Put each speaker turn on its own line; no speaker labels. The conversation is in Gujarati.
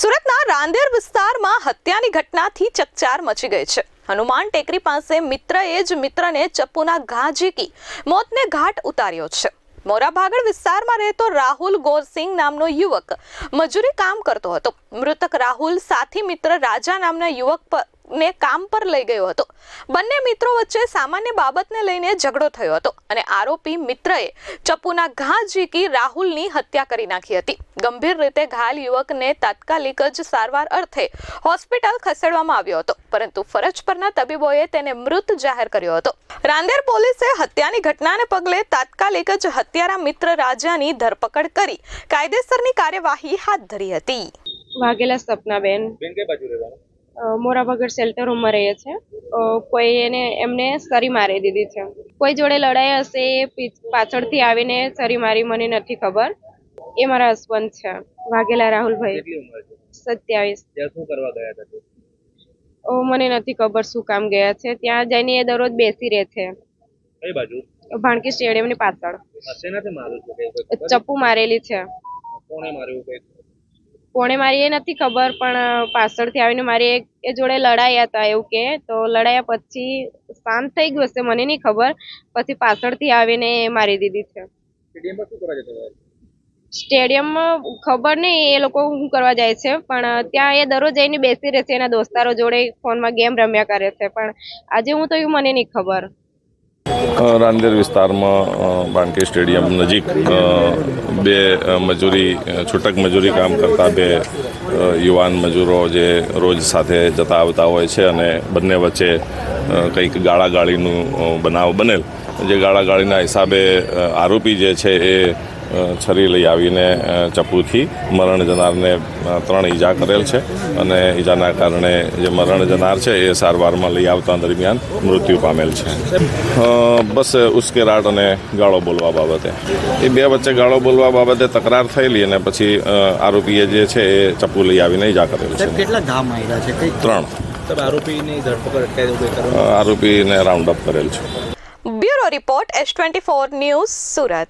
સુરતના રાંદેર વિસ્તારમાં હત્યાની ઘટનાથી ચકચાર મચી ગઈ છે. હનુમાન ટેકરી પાસે મિત્રએ જ મિત્રને ચપ્પુના ઘા ઝીકી, મોતને ઘાટ ઉતાર્યો છે. મોરાભાગળ વિસ્તારમાં રહેતો રાહુલ ગોરસિંગ નામનો યુવક મજૂરી કામ કરતો હતો. મૃતક રાહુલ સાથી મિત્ર રાજા નામના યુવક પર ને કામ પર લઈ ગયો હતો. બંને મિત્રો વચ્ચે સામાન્ય બાબતને લઈને ઝઘડો થયો હતો અને આરોપી મિત્રએ ચપ્પુના ઘા ઝીકી રાહુલની હત્યા કરી નાખી હતી. ગંભીર રીતે ઘાયલ યુવકને તાત્કાલિક જ સારવાર અર્થે હોસ્પિટલ ખસેડવામાં આવ્યો હતો પરંતુ ફરજ પરના તબીબોએ તેને મૃત જાહેર કર્યો હતો. રાંદેર પોલીસે હત્યાની ઘટનાને પગલે તાત્કાલિક જ હત્યારા મિત્ર રાજાની ધરપકડ કરી કાયદેસરની કાર્યવાહી હાથ ધરી હતી.
વાઘેલા સપનાબેન.
બેન કઈ બાજુ રહેવાનું?
અ, મોરાભાગળ શેલ્ટર રૂમમાં રહે છે કોઈ એને એમને સરી મારી દીધી છે. કોઈ જોડે લડાઈ હશે એ પાછળથી આવીને સરી મારી મને નથી ખબર. એ મારા હસબન્ડ છે વાઘેલા રાહુલભાઈ. સત્યાવીસ.
ત્યાં શું કરવા ગયા
ઓ મને નથી ખબર શું કામ ગયા છે. ત્યાં જઈને એ દરરોજ બેસી રહે છે.
કઈ બાજુ?
ભાણકી પાછળ.
કઈ કોઈ ખબર?
ચપ્પુ મારેલી છે.
કોણે માર્યું કઈ?
કોણે મારી એ નથી ખબર પણ પાછળથી આવીને મારી એ જોડે લડાયા હતા એવું કે તો લડાયા પછી શાંત થઈ ગયું હશે મને નહીં ખબર. પછી પાછળથી આવીને મારી દીધી છે. સ્ટેડિયમમાં ખબર નહીં એ લોકો શું કરવા જાય છે પણ ત્યાં એ દરરોજ જઈને બેસી રહે છે એના દોસ્તારો જોડે ફોનમાં ગેમ રમ્યા કરે છે પણ આજે હું તો એવું મને નહીં ખબર.
રાંદેર વિસ્તારમાં બાણકી સ્ટેડિયમ નજીક બે મજૂરી છૂટક મજૂરી કામ કરતા બે યુવાન મજૂરો જે રોજ સાથે જતા આવતા હોય છે અને બંને વચ્ચે કંઈક ગાળાગાળીનું બનાવ બનેલ. જે ગાળાગાળીના હિસાબે આરોપી જે છે એ છરી લઈ આવીને ચપ્પુથી મરણ જનારને ત્રણ ઈજા કરેલ છે અને ઈજાના કારણે જે મરણ જનાર છે એ સારવારમાં લઈ આવતા દરમિયાન મૃત્યુ પામેલ છે. બસ ઉશ્કેરાટ અને ગાળો બોલવા બાબતે. એ બે વચ્ચે ગાળો બોલવા બાબતે તકરાર થયેલી અને પછી આરોપીએ જે છે એ ચપ્પુ લઈ આવીને ઈજા કરેલ છે.
કેટલા ધામ માર્યા છે?
ત્રણ. આરોપીને રાઉન્ડ અપ કરેલ છે.
Bureau report S twenty four news Surat.